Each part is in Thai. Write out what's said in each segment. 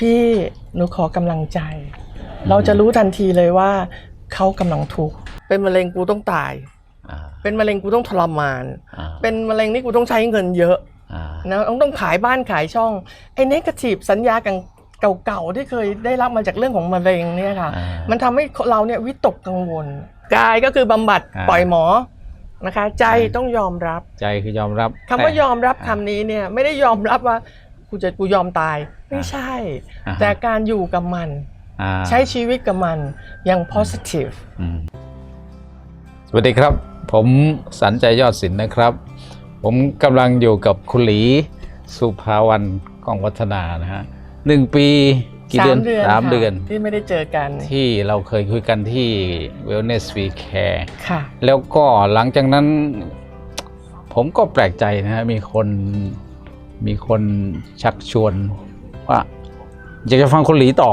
พี่หนูขอกำลังใจ เราจะรู้ทันทีเลยว่าเขากำลังทุกข์เป็นมะเร็งกูต้องตายอ่าเป็นมะเร็งกูต้องทรมานอ่าเป็นมะเร็งนี่กูต้องใช้เงินเยอะอ่านะต้องต้องขายบ้านขายช่องไอ้เนกาทีฟสัญญากันเก่าๆที่เคยได้รับมาจากเรื่องของมะเร็งเนี่ยค่ะอ่ามันทำให้เราเนี่ยวิตกกังวลกายก็คือบำบัดอ่าปล่อยหมอนะคะ ใจใช่ต้องยอมรับ ใจคือยอมรับคำว่าแต่ยอมรับคำนี้เนี่ยไม่ได้ยอมรับว่า กูจะกูยอมตายไม่ใช่ อ่าฮะ แต่การอยู่กับมัน อ่าใช้ชีวิตกับมันอย่าง positive อืมสวัสดีครับ ผมสันใจยอดศิลป์นะครับ ผมกำลังอยู่กับคุณหลีสุภาวันกองวัฒนานะฮะหนึ่งปีกี่เดือนสามเดือนสามค่ะเดือน ที่ไม่ได้เจอกันที่เราเคยคุยกันที่ Wellness We Care ค่ะ แล้วก็หลังจากนั้น ผมก็แปลกใจนะฮะมีคน มีคนชักชวนว่าอยากจะฟังคุณหลีต่อ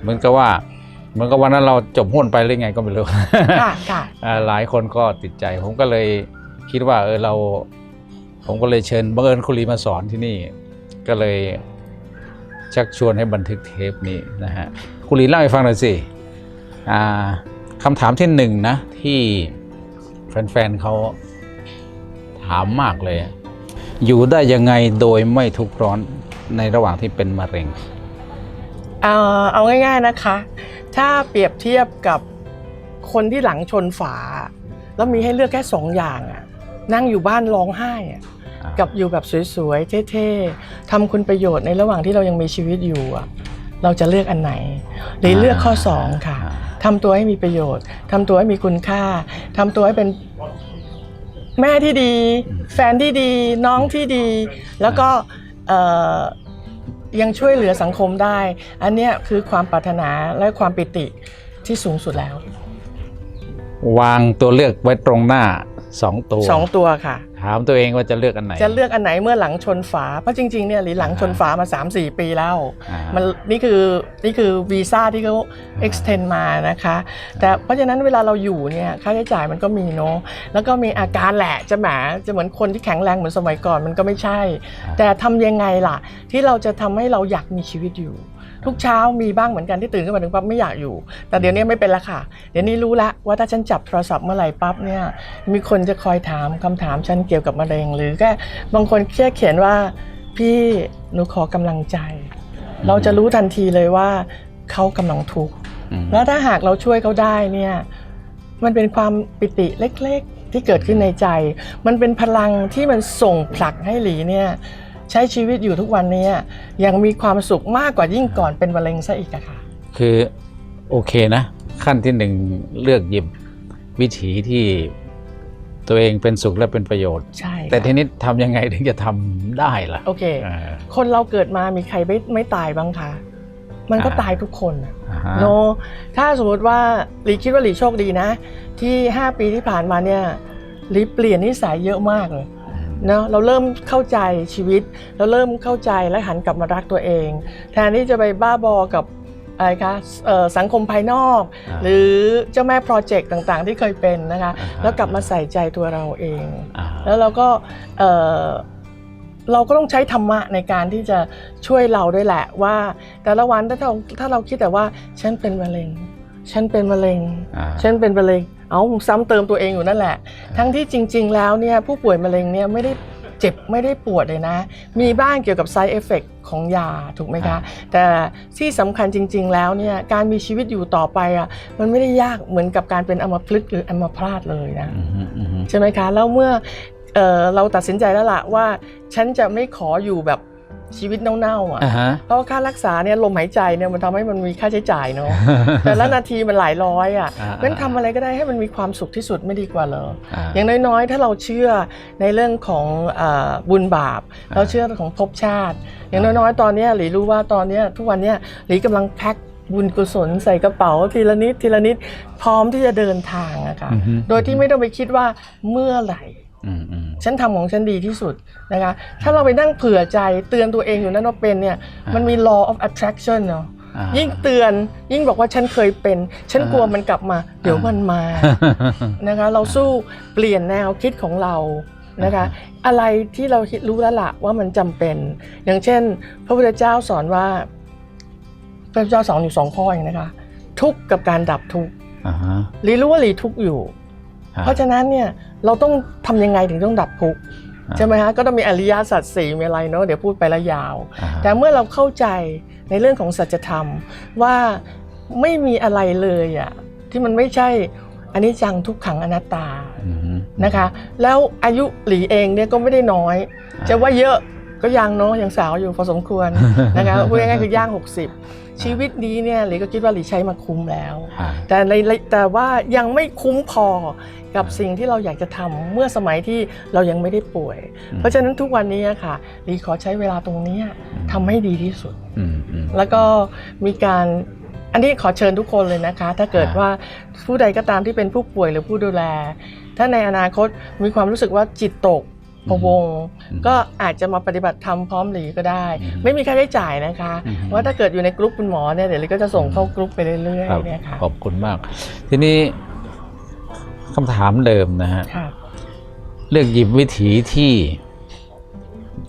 เหมือนกับว่าเหมือนกับวันนั้นเราจบหุ้นไปหรือไงก็ไม่รู้ค่ะค่ะอ่าหลายคนก็ติดใจ ผมก็เลยคิดว่าเออเรา ผมก็เลยเชิญบังเอิญคุณหลีมาสอนที่นี่ ก็เลยชักชวนให้บันทึกเทปนี้นะฮะคุณหลีเล่าให้ฟังหน่อยสิอ่าคำถามที่หนึ่งนะที่แฟนๆเขาถามมากเลย อยู่ได้ยังไงโดยไม่ทุกข์ร้อนในระหว่างที่เป็นมะเร็ง เอาเอาง่าย ๆนะคะ ถ้าเปรียบเทียบกับคนที่หลังชนฝา แล้วมีให้เลือกแค่สองอย่างอะนั่งอยู่บ้านร้องไห้อะอ่ากักับอยู่แบบสวยๆเท่ๆทำคุณประโยชน์ในระหว่างที่เรายังมีชีวิตอยู่อะเราจะเลือกอันไหนหรือเลือกข้อ2ค่ะอ่าทำตัวให้มีประโยชน์ทำตัวให้มีคุณค่าทำตัวให้เป็น แม่ที่ดี แฟนที่ดี น้องที่ดี แล้วก็เอ่อยังช่วยเหลือสังคมได้ อันเนี้ยคือความปรารถนาและความปิติที่สูงสุดแล้ว วางตัวเลือกไว้ตรงหน้าสองตัวสองตัวค่ะ ถามตัวเองว่าจะเลือกอันไหน จะเลือกอันไหนเมื่อหลังชนฝา เพราะจริงๆเนี่ยหรือหลังชนฝามา 3-4 ปีแล้วอ่ามันนี่คือนี่คือวีซ่าที่เขา extend มานะคะ แต่เพราะฉะนั้นเวลาเราอยู่เนี่ยค่าใช้จ่ายมันก็มีเนาะแล้วก็มีอาการแหละจะแหมจะเหมือนคนที่แข็งแรงเหมือนสมัยก่อนมันก็ไม่ใช่ แต่ทำยังไงล่ะ ที่เราจะทำให้เราอยากมีชีวิตอยู่ ทุกเช้ามีบ้างเหมือนกันที่ตื่นขึ้นมาถึงปั๊บไม่อยากอยู่ แต่เดี๋ยวนี้ไม่เป็นละค่ะ เดี๋ยวนี้รู้ละว่าถ้าฉันจับโทรศัพท์เมื่อไหร่ปั๊บเนี่ยมีคนจะคอยถามคำถามฉันเกี่ยวกับมะเร็ง หรือแค่บางคนแค่เขียนว่าพี่หนูขอกำลังใจ เราจะรู้ทันทีเลยว่าเขากำลังทุกข์อืมแล้วถ้าหากเราช่วยเขาได้เนี่ยมันเป็นความปิติเล็กๆที่เกิดขึ้นในใจ มันเป็นพลังที่มันส่งผลักให้หลีเนี่ย ใช้ชีวิตอยู่ทุกวันเนี้ยังมีความสุขมากกว่ายิ่งก่อนเป็นมะเร็งซะอีกอะค่ะ คือโอเคนะ ขั้นที่หนึ่งเลือกหยิบวิถีที่ตัวเองเป็นสุขและเป็นประโยชน์ ใช่ค่ะแต่ทีนี้ทำยังไงถึงจะทำได้ล่ะ โอเคอ่าคนเราเกิดมามีใครไม่ไม่ตายบ้างคะมันก็อ่าตายทุกคนอะอ่าฮะโนถ้าสมมติว่าหลีคิดว่าหลีโชคดีนะ ที่ 5 ปีที่ผ่านมาเนี่ยหลีเปลี่ยนนิสัยเยอะมากเลย เนาะเราเริ่มเข้าใจชีวิต เราเริ่มเข้าใจและหันกลับมารักตัวเอง แทนที่จะไปบ้าบอกับอะไรคะเอ่อสังคมภายนอกอ่าหรือเจ้าแม่โปรเจกต์ต่างๆ ที่เคยเป็นนะคะอ่าฮะแล้วกลับมาใส่ใจตัวเราเองอ่าแล้วเราก็เอ่อเราก็ต้องใช้ธรรมะในการที่จะช่วยเราด้วยแหละว่า แต่ละวันถ้าเราถ้าเราคิดแต่ว่าฉันเป็นมะเร็ง ฉันเป็นมะเร็งอ่าฉันเป็นมะเร็ง เอาซ้ำเติมตัวเองอยู่นั่นแหละ ทั้งที่จริง ๆ แล้วเนี่ยผู้ป่วยมะเร็งเนี่ยไม่ได้เจ็บไม่ได้ปวดเลยนะ มีบ้างเกี่ยวกับ side effect ของยาถูกไหมคะ แต่ที่สำคัญจริง ๆ แล้วเนี่ยการมีชีวิตอยู่ต่อไปอะมันไม่ได้ยากเหมือนกับการเป็นอัมพฤกษ์หรืออัมพาตเลยนะอืมฮึอืมฮึใช่ไหมคะ แล้วเมื่อเอ่อเราตัดสินใจแล้วล่ะว่า ฉันจะไม่ขออยู่แบบ ชีวิตเน่าๆอะอ่าฮะเพราะว่าค่ารักษาเนี่ยลมหายใจเนี่ยมันทำให้มันมีค่าใช้จ่ายเนาะแต่ละนาทีมันหลายร้อยอะอ่างั้นทำอะไรก็ได้ให้มันมีความสุขที่สุดไม่ดีกว่าเหรออ่าอย่างน้อยๆ ถ้าเราเชื่อในเรื่องของเออบุญบาปอ่าเราเชื่อของภพชาติ อย่างน้อยๆ ตอนเนี้ยหลีรู้ว่าตอนเนี้ยทุกวันเนี้ยหลีกำลังแพ็คบุญกุศลใส่กระเป๋าทีละนิดทีละนิดพร้อมที่จะเดินทางอะค่ะอือฮึโดยที่ไม่ต้องไปคิดว่าเมื่อไหร่อืมอืม ฉันทำของฉันดีที่สุดนะคะถ้าเราไปนั่งเผื่อใจเตือนตัวเองอยู่นั่นว่าเป็นเนี่ยอ่ามัมันมี law of attraction เนาะอ่ายิ่งเตือนยิ่งบอกว่าฉันเคยเป็น ฉันอ่ากลัวมันกลับมา เดี๋ยวมันมานะคะเราสู้เปลี่ยนแนวคิดของเรานะคะอะไรที่เรารู้แล้วล่ะว่ามันจำเป็น อย่างเช่น พระพุทธเจ้าสอนว่า พระพุทธเจ้าสอนอยู่สองข้อเองนะคะ ทุกข์กับการดับทุกข์อ่าฮะหลีรู้ว่าหลีทุกข์อยู่ เพราะฉะนั้นเนี่ย เราต้องทำยังไงถึงต้องดับทุกข์อ่าใช่ไหมฮะก็ต้องมีอริยสัจสี่มีอะไรเนาะเดี๋ยวพูดไปและยาวอ่าฮะแต่เมื่อเราเข้าใจในเรื่องของสัจธรรมว่าไม่มีอะไรเลยอะที่มันไม่ใช่อันนี้จังทุกขังอนัตตาอืมนะคะ แล้วอายุหลีเองเนี่ยก็ไม่ได้น้อยอ่าจะว่าเยอะ ก็ยังเนาะยังสาวอยู่พอสมควรนะคะพูดง่ายๆคือย่าง 60 ชีวิตนี้เนี่ยหลีก็คิดว่าหลีใช้มาคุ้มแล้วอ่าแต่ในแต่ว่ายังไม่คุ้มพอกับสิ่งที่เราอยากจะทำเมื่อสมัยที่เรายังไม่ได้ป่วย เพราะฉะนั้นทุกวันนี้อะค่ะลีขอใช้เวลาตรงเนี้ยทำให้ดีที่สุดอืมอืมแล้วก็มีการอันนี้ขอเชิญทุกคนเลยนะคะ ถ้าเกิดอ่าว่าผู้ใดก็ตามที่เป็นผู้ป่วยหรือผู้ดูแล ถ้าในอนาคตมีความรู้สึกว่าจิตตก พะวงอืมก็อาจจะมาปฏิบัติธรรมพร้อมหลีก็ได้อืมไม่มีค่าใช้จ่ายนะคะอืมว่าถ้าเกิดอยู่ในกลุ่มคุณหมอเนี่ยเดี๋ยวหลีก็จะส่งเข้ากลุ่มไปเรื่อยครับๆเนี่ยค่ะขอบคุณมาก ทีนี้คำถามเดิมนะฮะค่ะเลือกหยิบวิถีที่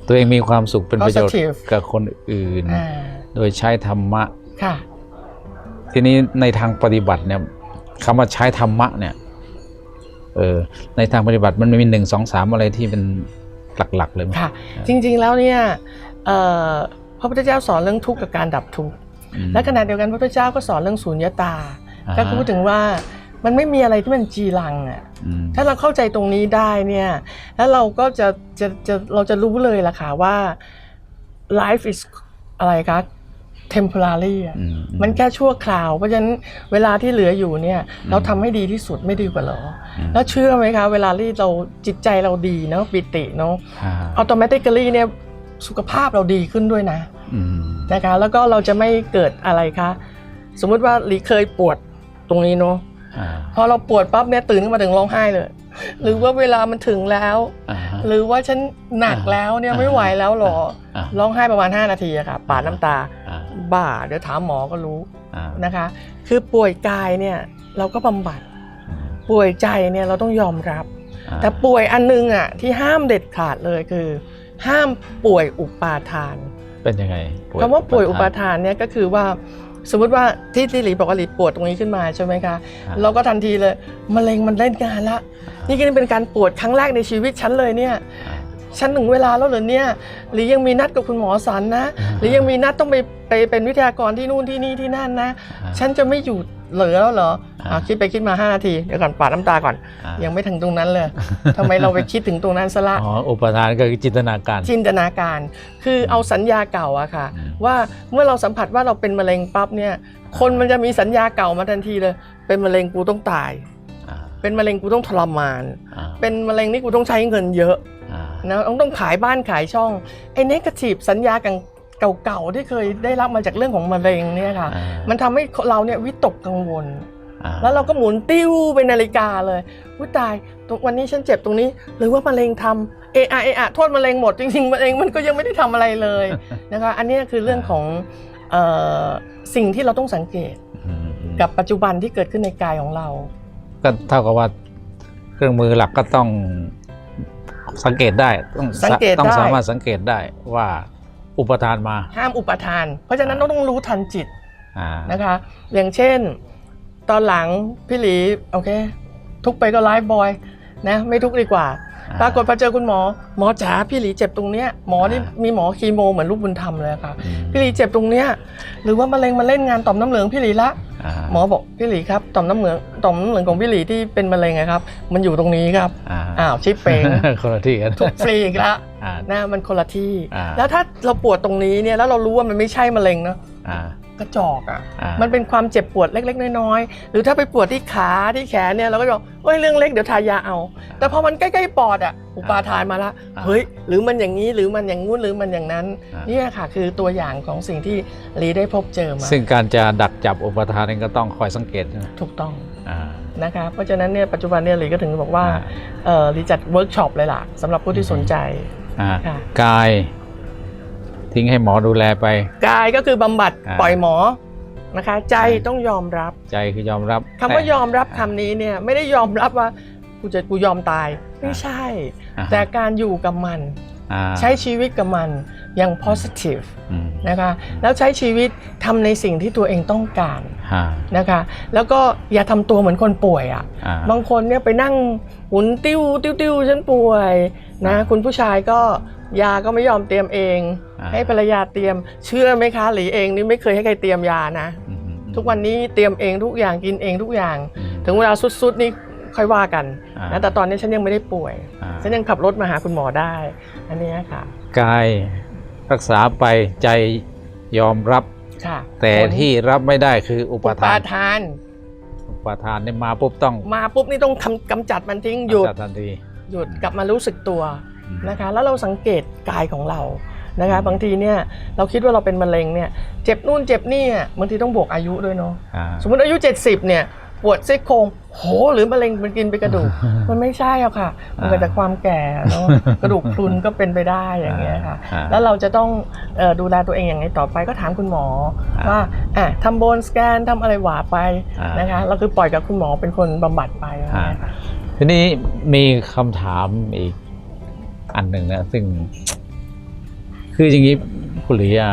ตัวเองมีความสุขเป็นประโยชน์ Positive กับคนอื่นอ่าโดยใช้ธรรมะค่ะทีนี้ในทางปฏิบัติเนี่ยคำว่าใช้ธรรมะเนี่ย เออในทางปฏิบัติมันมีหนึ่งสองสามอะไรที่เป็นหลักๆเลยไหมค่ะ จริงๆแล้วเนี่ยเอ่อพระพุทธเจ้าสอนเรื่องทุกข์กับการดับทุกข์อืมและขณะเดียวกันพระพุทธเจ้าก็สอนเรื่องสุญญตาอ่าฮะก็คือพูดถึงว่ามันไม่มีอะไรที่มันจีรังอะอืมถ้าเราเข้าใจตรงนี้ได้เนี่ยแล้วเราก็จะจะจะเราจะรู้เลยล่ะค่ะว่า life is อะไรคะ temporary อะอืมันแค่ชั่วคราว เพราะฉะนั้นเวลาที่เหลืออยู่เนี่ย เราทำให้ดีที่สุดไม่ดีกว่าเหรออืมแล้วเชื่อไหมคะ เวลาที่เราจิตใจเราดีเนาะปิติเนาะอ่าอัตโนมัติเนี่ยสุขภาพเราดีขึ้นด้วยนะอืมนะคะ แล้วก็เราจะไม่เกิดอะไรคะ สมมุติว่าลีเคยปวดตรงนี้เนาะอ่าพอเราปวดปั๊บเนี่ยตื่นขึ้นมาถึงร้องไห้เลยหรือว่าเวลามันถึงแล้วอ่าฮะหรือว่าฉันหนักแล้วเนี่ยไม่ไหวแล้วหรออ่าร้องไห้ประมาณ 5 นาทีอะค่ะปาดน้ำตาอ่า บ้าเดี๋ยวถามหมอก็รู้อ่านะคะ คือป่วยกายเนี่ยเราก็บำบัด ป่วยใจเนี่ยเราต้องยอมรับอ่าแต่ป่วยอันนึงอะที่ห้ามเด็ดขาดเลยคือ ห้ามป่วยอุปาทาน เป็นยังไงคำว่าป่วยอุปาทนทานเนี่ยก็คือว่าสมมติว่าที่ที่หลีบอกว่าหลีปวดตรงนี้ขึ้นมาใช่ไหมคะอ่าเราก็ทันทีเลยมะเร็งมันเล่นงานละนี่ก็เป็นการปวดครั้งแรกในชีวิตฉันเลยเนี่ยอ่า ฉันถึงเวลาแล้วเหรอเนี่ย หรือยังมีนัดกับคุณหมอสันนะอ่าหรือยังมีนัดต้องไปไปเป็นวิทยากรที่นู่นที่นี่ที่นั่นนะอ่าฉันจะไม่อยู่เหลือแล้วเหรออ่าอะคิดไปคิดมา5นาทีเดี๋ยวก่อนปาดน้ำตาก่อนอ่ายังไม่ถึงตรงนั้นเลยทำไมเราไปคิดถึงตรงนั้นซะละอ๋ออุปทานก็คือจินตนาการ จินตนาการ คือเอาสัญญาเก่าอะค่ะอืมว่าเมื่อเราสัมผัสว่าเราเป็นมะเร็งปั๊บเนี่ยคนมันจะมีสัญญาเก่ามาทันทีเลย เป็นมะเร็งกูต้องตายอ่าเป็นมะเร็งกูต้องทรมานอ่าเป็นมะเร็งนี่กูต้องใช้เงินเยอะอ่า นะต้องต้องขายบ้านขายช่องไอ้เนกาทีฟสัญญากันเก่าๆที่เคยได้รับมาจากเรื่องของมะเร็งเนี่ยค่ะอ่ามันทำให้เราเนี่ยวิตกกังวลอ่าแล้วเราก็หมุนติ้วเป็นนาฬิกาเลยวุ้ตายตรงวันนี้ฉันเจ็บตรงนี้ หรือว่ามะเร็งทำเอะอะเอะอะโทษมะเร็งหมดจริงๆมะเร็งมันก็ยังไม่ได้ทำอะไรเลยนะคะอันเนี้ยคือเรื่องของเออสิ่งที่เราต้องสังเกตอืมอืมกับปัจจุบันที่เกิดขึ้นในกายของเรา ก็เท่ากับว่าเครื่องมือหลักก็ต้อง สังเกตได้ต้องสังเกตต้องได้สามารถสังเกตได้ว่าอุปทานมา ห้ามอุปทาน เพราะฉะนั้นเราต้องรู้ทันจิตอ่านะคะ อย่างเช่น ตอนหลังพี่หลีโอเค ทุกไปก็ไลฟ์บอยนะไม่ทุกดีกว่าอ่า ปรากฏพอเจอคุณหมอหมอจ๋าพี่หลีเจ็บตรงเนี้ยหมอนี่อ่ามีมีหมอคีโมเหมือนลูกบุญธรรมเลยค่ะอืมพี่หลีเจ็บตรงเนี้ยหรือว่ามะเร็งมาเล่นงานต่อมน้ำเหลืองพี่หลีละาหมอบอกพี่หลีครับต่อมน้ำเหลืองต่อมน้ำเหลืองของพี่หลีที่เป็นมะเร็งอะครับ มันอยู่ตรงนี้ครับอ่าอ้าวชิปเป่งคนละที่กันถูกฟรีอีกแล้วอ่านะมันคนละที่อ่าแล้วถ้าเราปวดตรงนี้เนี่ยแล้วเรารู้ว่ามันไม่ใช่มะเร็งเนาะอ่า กระจอกอะอ่ามันเป็นความเจ็บปวดเล็ก ๆ น้อยๆหรือถ้าไปปวดที่ขาที่แขนเนี่ยเราก็จะบอกเฮ้ยเรื่องเล็กเดี๋ยวทายาเอา แต่พอมันใกล้ๆปอดอะอุปาทานมาละอ่าเฮ้ยหรือมันอย่างนี้หรือมันอย่างงู้นหรือมันอย่างนั้นอ่าเนี่ยค่ะคือตัวอย่างของสิ่งที่ลีได้พบเจอมาซึ่งการจะดักจับอุปทานนี่ก็ต้องคอยสังเกตนะถูกต้องอ่านะคะเพราะฉะนั้นเนี่ยปัจจุบันเนี่ยลีก็ถึงบอกว่าอ่าเอ่อลีจัดเวิร์กช็อปเลยล่ะสำหรับผู้ที่สนใจอ่าค่ะกาย ทิ้งให้หมอดูแลไป กายก็คือบำบัดอ่าปล่อยหมอนะคะ ใจใช่ ต้องยอมรับใจคือยอมรับคำว่ายอมรับคำนี้เนี่ยไม่ได้ยอมรับว่ากูจะกูยอมตายไม่ใช่ อ่าฮะแต่การอยู่กับมัน อ่าใช้ชีวิตกับมันอย่าง positive อืมนะคะ แล้วใช้ชีวิตทำในสิ่งที่ตัวเองต้องการฮะนะคะ แล้วก็อย่าทำตัวเหมือนคนป่วยอะ่ะ อ่า บางคนเนี่ยไปนั่งหมุนติ้วติ้วติ้วฉันป่วยนะ อ่า คุณผู้ชายก็ ยาก็ไม่ยอมเตรียมเองอ่าให้ภรรยาเตรียม เชื่อไหมคะหลีเองนี่ไม่เคยให้ใครเตรียมยานะอืมทุกวันนี้เตรียมเองทุกอย่างกินเองทุกอย่างอืมถึงเวลาสุดๆนี่ค่อยว่ากันอ่านะแต่ตอนนี้ฉันยังไม่ได้ป่วยอ่าฉันยังขับรถมาหาคุณหมอได้ อันเนี้ยค่ะกายรักษาไปใจยอมรับค่ะแต่ผลที่รับไม่ได้คืออุปอุปทานทานอุปทานเนี่ยมาปุ๊บต้อง มาปุ๊บนี่ต้องทำกำจัดมันทิ้งหยุดจัทันทีหยุดกลับมารู้สึกตัวอืม นะคะแล้วเราสังเกตกายของเรานะคะบางทีเนี่ยเราคิดว่าเราเป็นมะเร็งเนี่ยเจ็บนู่นเจ็บนี่อะบางทีต้องบวกอายุด้วยเนาะอ่าสมมติอายุ 70เนี่ยปวดซี่โครงโหหรือมะเร็งมันกินไปกระดูก มันไม่ใช่อะค่ะ มันเกิดจากความแก่เนาะกระดูกพรุนก็เป็นไปได้อย่างเงี้ยค่ะอ่าแล้วเราจะต้องเออดูแลตัวเองอย่างไรต่อไปก็ถามคุณหมออ่าว่าอะทำโบนสแกนทำอะไรหวาไปอ่านนะคะเราคือปล่อยกับคุณหมอเป็นคนบำบัดไปอย่างเงี้ยค่ะทีนี้มีคำถามอีก อันหนึ่งนะซึ่ง คืออย่างนี้คุณหลีอะ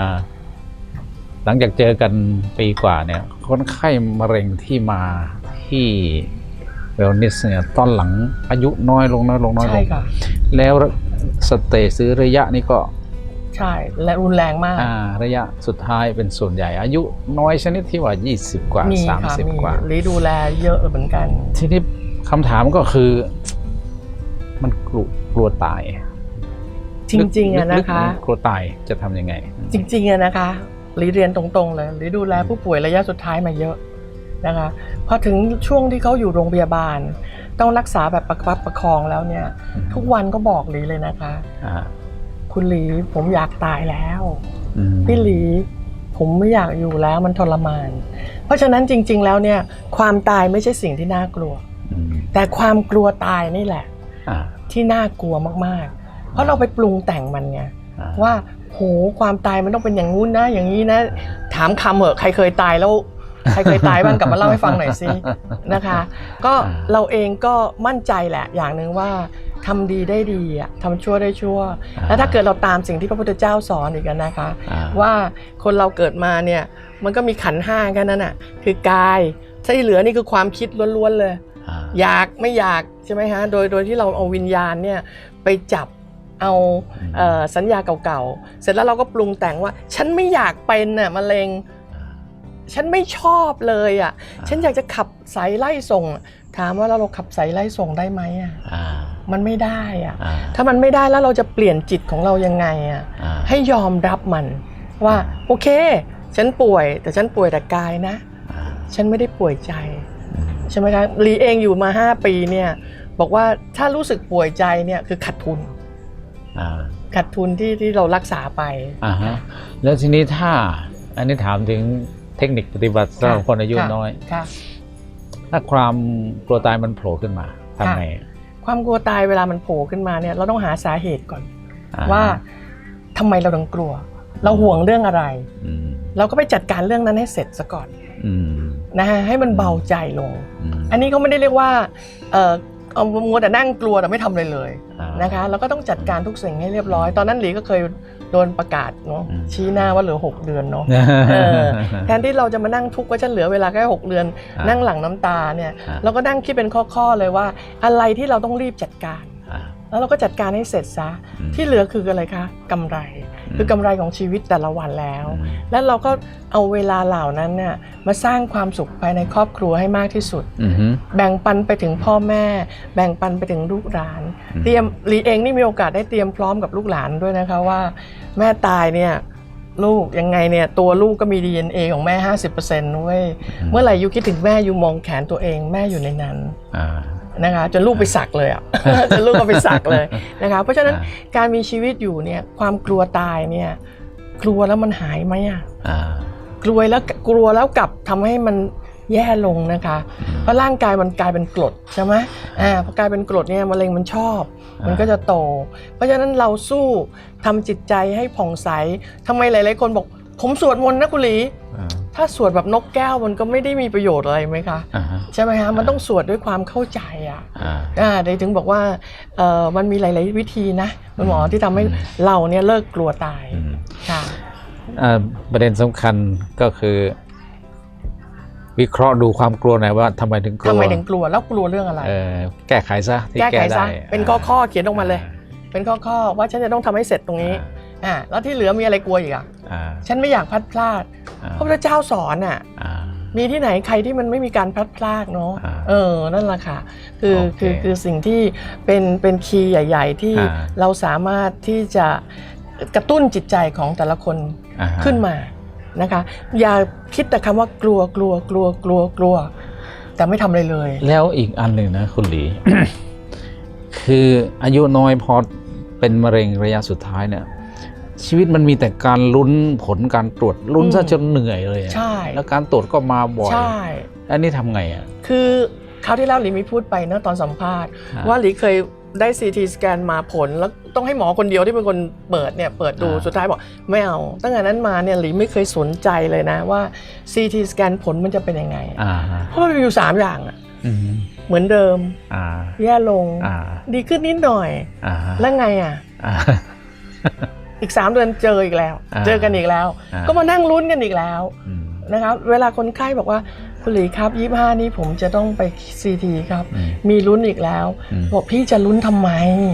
หลังจากเจอกันปีกว่าเนี่ย คนไข้มะเร็งที่มาที่เวลนิสเนี่ยตอนหลังอายุน้อยลงน้อยลงน้อยลใช่งค่ะ แล้วสเตจหรือระยะนี้ก็ใช่ และรุนแรงมาก อ่าระยะสุดท้ายเป็นส่วนใหญ่ อายุน้อยชนิดที่ว่า 20 กว่า มีค่ะมี30 กว่า หรือดูแลเยอะเหมือนกัน ทีนี้คำถามก็คือ มันกลัวกลัวตาย จริงๆอะลึนะกๆคะกลัวตายจะทำยังไง จริงๆอะนะคะหรือเรียนตรงๆเลยหรือดูแลผู้ป่วยระยะสุดท้ายมาเยอะนะคะพอถึงช่วงที่เขาอยู่โรงพยาบาล ต้องรักษาแบบประคับประคองแล้วเนี่ย ทุกวันก็บอกหลีเลยนะคะอ่าคุณหลีผมอยากตายแล้วอืมพี่หลีผมไม่อยากอยู่แล้วมันทรมาน เพราะฉะนั้นจริง ๆ แล้วเนี่ย ความตายไม่ใช่สิ่งที่น่ากลัวอืมแต่ความกลัวตายนี่แหละอ่าที่น่ากลัวมากๆ เพราะเราไปปรุงแต่งมันไงอ่าว่าโหความตายมันต้องเป็นอย่างงู้นนะ อย่างนี้นะ ถามคำเหอะใครเคยตายแล้วใครเคยตายบ้างกลับมาเล่าให้ฟังหน่อยสินะคะ ก็เราเองก็มั่นใจแหละอย่างหนึ่งว่าทำดีได้ดีอะทำชั่วได้ชั่ว แล้วถ้าเกิดเราตามสิ่งที่พระพุทธเจ้าสอนอีกอะนะคะอ่ว่าคนเราเกิดมาเนี่ยมันก็มีขันธ์ห้าแค่นั้นอะคือกายที่เหลือนี่คือความคิดล้วนๆเลยอ่าอยากไม่อยากใช่ไหมฮะโดยโดยที่เราเอาวิญญาณเนี่ยไปจับ เอาเอ่อสัญญาเก่าๆ เสร็จแล้วเราก็ปรุงแต่งว่า ฉันไม่อยากเป็นน่ะมะเร็ง ฉันไม่ชอบเลยอะ ฉันอยากจะขับสายไล่ส่ง ถามว่าเราขับสายไล่ส่งได้ไหมอะอ่ามันไม่ได้อะอ่าถ้ามันไม่ได้แล้วเราจะเปลี่ยนจิตของเรายังไงอะอ่าให้ยอมรับมันว่าโอเค ฉันป่วย แต่ฉันป่วยแต่กายนะอ่าฉันไม่ได้ป่วยใจอืมใช่ไหมคะลีเองอยู่มา 5 ปีเนี่ยบอกว่าถ้ารู้สึกป่วยใจเนี่ยคือขาดทุนอ่า ขาดทุนที่ที่เรารักษาไปอ่าฮะแล้วทีนี้ถ้า อันนี้ถามถึงเทคนิคปฏิบัติสำหรับคนอายุค่ะน้อยค่ะถ้าความกลัวตายมันโผล่ขึ้นมาทำไงความกลัวตายเวลามันโผล่ขึ้นมาเนี่ยเราต้องหาสาเหตุก่อนอ่ว่าทำไมเราถึงกลัว เราห่วงเรื่องอะไรอืมเราก็ไปจัดการเรื่องนั้นให้เสร็จซะก่อนอืมนะฮะให้มันเบาใจลงมอันนี้เขาไม่ได้เรียกว่า เออเอามัวแต่นั่งกลัวแต่ไม่ทำอะไรเลยอ่านะคะแล้วก็ต้องจัดการทุกสิ่งให้เรียบร้อย ตอนนั้นหลีก็เคยโดนประกาศเนาะอืมชี้หน้าว่าเหลือ 6 เดือนเนาะเออแทนที่เราจะมานั่งทุกข์ว่าฉันเหลือเวลาแค่6เดือนอ่านั่งหลังน้ำตาเนี่ยอ่าเราก็นั่งคิดเป็นข้อๆเลยว่า อะไรที่เราต้องรีบจัดการอ่า แล้วเราก็จัดการให้เสร็จซะอืมที่เหลือคืออะไรคะกำไร คือกำไรของชีวิตแต่ละวันแล้วอืมแล้วเราก็เอาเวลาเหล่านั้นเนี่ยมาสร้างความสุขภายในครอบครัวให้มากที่สุดอือฮึแบ่งปันไปถึงพ่อแม่ แบ่งปันไปถึงลูกหลานอืมเตรียมลีเองนี่มีโอกาสได้เตรียมพร้อมกับลูกหลานด้วยนะคะว่า แม่ตายเนี่ยลูกยังไงเนี่ยตัวลูกก็มี DNA ของแม่ 50%เว้ยเมื่อไหร่ยูคิดถึงแม่ยูมองแขนตัวเองแม่อยู่ในนั้นอ่า นะคะจนลูกไปสักเลยอะจนลูกก็ไปสักเลยนะคะเพราะฉะนั้นอ่าการมีชีวิตอยู่เนี่ยความกลัวตายเนี่ยกลัวแล้วมันหายไหมอะอ่ากลัวแล้วกลัวแล้วกลับทำให้มันแย่ลงนะคะ เพราะร่างกายมันกลายเป็นกรดใช่ไหมอ่าพอกลายเป็นกรดเนี่ยมะเร็งมันชอบ มันก็จะโต เพราะฉะนั้นเราสู้ทำจิตใจให้ผ่องใสทำไมหลาย ๆ คนบอกผมสวดมนต์นะกุหลีอ่า ถ้าสวดแบบนกแก้วมันก็ไม่ได้มีประโยชน์อะไรไหมคะ อ่าฮะ ใช่ไหมฮะมันต้องสวดด้วยความเข้าใจอะอ่า อ่าเดยวถึงบอกว่าเออมันมีหลาย ๆ วิธีนะคุณหมอที่ทำให้อืม เราเนี่ยเลิกกลัวตายอืมค่ะ อ่าประเด็นสำคัญก็คือ วิเคราะห์ดูความกลัวหน่อยว่าทำไมถึงกลัวทำไมถึงกลัวแล้วกลัวเรื่องอะไร เออแก้ไขซะที่แก้ไขซะ ได้เป็นข้อข้อๆเขียนลงมาเลย เป็นข้อข้อๆว่าฉันจะต้องทำให้เสร็จตรงนี้ อ่า แล้วที่เหลือมีอะไรกลัวอีกอะอ่าฉันไม่อยากพลัดพลาดอ่าพระพุทธเจ้าสอนอะอ่า มีที่ไหนใครที่มันไม่มีการพลัดพรากเนาะอ่าเออนั่นแหละค่ะคือโอเคคือคือสิ่งที่เป็นเป็นคีย์ใหญ่ ๆ ที่อ่า เราสามารถที่จะกระตุ้นจิตใจของแต่ละคนอ่าฮะขึ้นมานะคะ อย่าคิดแต่คำว่ากลัวกลัวกลัวกลัวกลัว แต่ไม่ทำอะไรเลย แล้วอีกอันหนึ่งนะคุณหลี คืออายุน้อยพอเป็นมะเร็งระยะสุดท้ายเนี่ย ชีวิตมันมีแต่การลุ้นผลการตรวจลุ้นซะอืมจนเหนื่อยเลยอะใช่ แล้วการตรวจก็มาบ่อยใช่อันนี้ทำไงอะคือคราวที่แล้วหลีมีพูดไปเนอะตอนสัมภาษณ์อ่าว่าหลีเคยได้ซีทีสแกนมาผลแล้วต้องให้หมอคนเดียวที่เป็นคนเปิดเนี่ยเปิดดูอ่าสุดท้ายบอกไม่เอา ตั้งแต่นั้นมาเนี่ยหลีไม่เคยสนใจเลยนะว่าซีทีสแกนผลมันจะเป็นยังไงอ่าฮะเพราะมันมีอยู่3อย่างอะอืมเหมือนเดิมอ่าแย่ลงอ่าดีขึ้นนิดหน่อยอ่าฮะแล้วไงอะ อ่าอีก 3 เดือนเจออีกแล้วอ่าเจอกันอีกแล้วอ่าก็มานั่งลุ้นกันอีกแล้วอืมนะครับเวลาคนไข้บอกว่าคุณหลีครับยี่ห้านี้ผมจะต้องไปซีทีครับอืมมีลุ้นอีกแล้วอืมบอกพี่จะลุ้นทำไม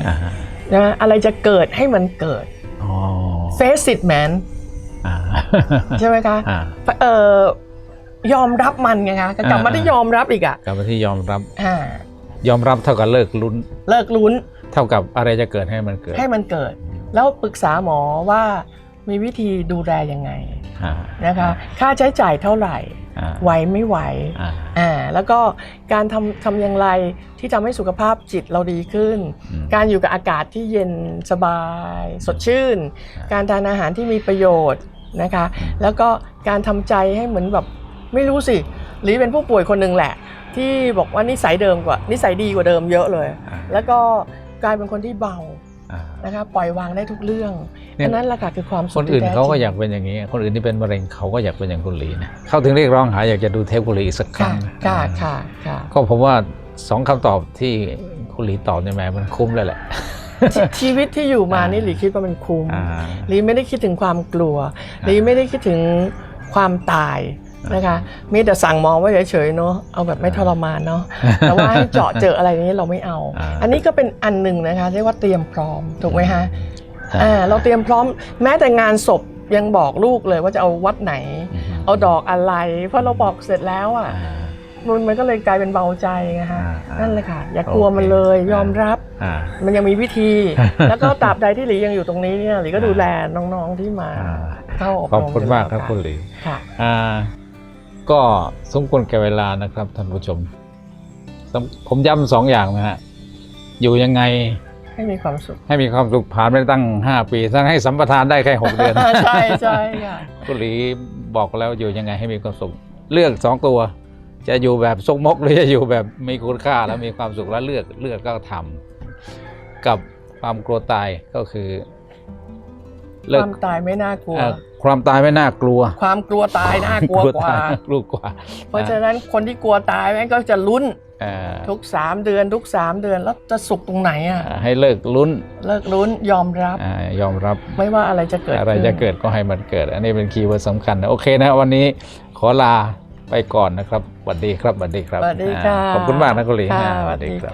อ่าฮะนะอะไรจะเกิดให้มันเกิดอ๋อ face it man อ่าใช่ไหมคะอ่าเอ่อยอมรับมันไงคะก็กลับมาอ่าที่ยอมรับอีกอะกลับมาที่ยอมรับอ่ายอมรับเท่ากับเลิกลุ้น เลิกลุ้น เท่ากับอะไรจะเกิดให้มันเกิด ให้มันเกิด แล้วปรึกษาหมอว่ามีวิธีดูแลยังไงอ่านะคะค่าใช้จ่ายเท่าไหร่อ่าไหวไม่ไหวอ่าอ่าแล้วก็การทำทำอย่างไรที่ทำให้สุขภาพจิตเราดีขึ้นอืมการอยู่กับอากาศที่เย็นสบาย สดชื่นอ่าการทานอาหารที่มีประโยชน์นะคะ แล้วก็การทำใจให้เหมือนแบบไม่รู้สิหรือเป็นผู้ป่วยคนหนึ่งแหละ ที่บอกว่านิสัยเดิมกว่านิสัยดีกว่าเดิมเยอะเลยอ่าแล้วก็กลายเป็นคนที่เบาอ่า นะคะปล่อยวางได้ทุกเรื่องเนี่ยอันนั้นแหละค่ะคือความสุคขนอื่นที่แท้เขาก็จริงอยากเป็นอย่างนี้ คนอื่นที่เป็นมะเร็งเขาก็อยากเป็นอย่างคุณหลีนะเขาถึงเรียกร้องหาอยากจะดูเทปคุณหลีอีกสักครั้ค่ะงค่ะอ่าค่ะค่ะก็ผมว่าสองคำตอบที่คุณหลีตอบเนี่ยแหมมันคุ้มเลยแหละชีชีวิตที่อยู่มาอ่านี่นี่หลีคิดว่ามันคุ้มอ่าหลีไม่ได้คิดถึงความกลัวอ่าหลีไม่ได้คิดถึงความตาย นะคะมีแต่สั่งหมอไว้เฉยๆเนาะเอาแบบไม่ทรมานเนาะแต่ว่าให้เจาะเจออะไรนี้เราไม่เอาอ่าอันนี้ก็เป็นอันหนึ่งนะคะเรียกว่าเตรียมพร้อมถูกไหมฮะใช่อ่าเราเตรียมพร้อมแม้แต่งานศพยังบอกลูกเลยว่าจะเอาวัดไหนอืมเอาดอกอะไร เพราะเราบอกเสร็จแล้วอะอ่ามันมันก็เลยกลายเป็นเบาใจไงฮะอ่าอ่านั่นั่นเลยค่ะ อย่ากลัวโอเคมันเลยอ่ายยอมรับอ่ามันยังมีวิธี แล้วก็ตราบใดที่หลียังอยู่ตรงนี้เนี่ยหลีก็ดูแลน้องๆที่มาอ่าเข้าอบขอบรมคุณมากครับยู่คุณหลีค่ะอ่า ก็สมควรแก่เวลานะครับท่านผู้ชมสำผมย้ำสองอย่างนะฮะ อยู่ยังไง ให้มีความสุข ให้มีความสุขผ่านไปตั้ง 5 ปีทั้งให้สัมปทานได้แค่6เดือน ใช่ใช่ค่ะคุณหลีบอกแล้วอยู่ยังไงให้มีความสุข เลือกสองตัว จะอยู่แบบทรงมกหรือจะอยู่แบบมีคุณค่าแล้วมีความสุขแล้วเลือกเลือกก็ทำกับความกลัวตายก็คือ คเลิกวามตายไม่น่ากลัวเอ่อความตายไม่น่ากลัว ความกลัวตายน่ากลัวกว่าตายกลัวกว่า เพราะฉะนั้นคนที่กลัวตายแม่งก็จะลุ้นเอ่อทุก3เดือนทุก3เดือนแล้วจะสุขตรงไหนอะให้เลิกลุ้น เลิกลุ้นยอมรับอายอมรับ ไม่ว่าอะไรจะเกิดอะไรขึ้นจะเกิดก็ให้มันเกิด อันนี้เป็นคีย์เวิร์ดสำคัญนะโอเคนะวันนี้ขอลาไปก่อนนะครับสวัสดีครับสวัสดีครับสวัสดีค่ะอ่าขอบคุณมากนะคุณหลีค่ะอ่าสวัสดีค่ะ